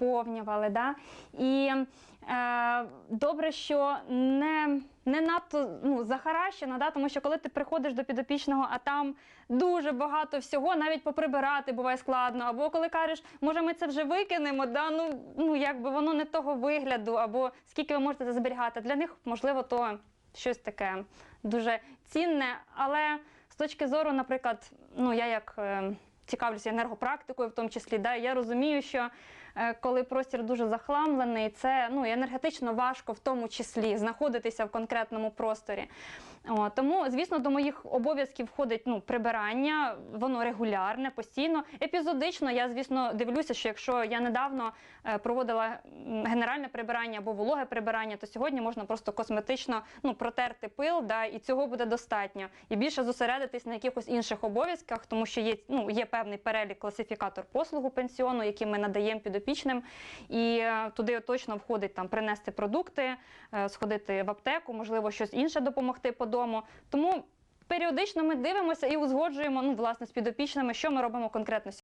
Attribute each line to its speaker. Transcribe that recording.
Speaker 1: наповнювали. Да? І е, добре, що не, не надто ну, захаращено, да? тому що коли ти приходиш до підопічного, а там дуже багато всього, навіть поприбирати буває складно. Або коли кажеш, може ми це вже викинемо, да? ну, ну якби воно не того вигляду, або скільки ви можете це зберігати. Для них, можливо, то щось таке дуже цінне. Але з точки зору, наприклад, ну я як. е, Цікавлюся енергопрактикою, в тому числі, да, я розумію, що коли простір дуже захламлений, це ну, енергетично важко в тому числі знаходитися в конкретному просторі. О, тому, звісно, до моїх обов'язків входить ну, прибирання, воно регулярне, постійно. Епізодично я, звісно, дивлюся, що якщо я недавно е, проводила генеральне прибирання або вологе прибирання, то сьогодні можна просто косметично ну, протерти пил, да, і цього буде достатньо. І більше зосередитись на якихось інших обов'язках, тому що є, ну, є певний перелік класифікатор послугу пенсіону, який ми надаємо підопічним. І е, туди точно входить там принести продукти, е, сходити в аптеку, можливо, щось інше допомогти по дому. Тому періодично ми дивимося і узгоджуємо ну, власне, з підопічними, що ми робимо конкретно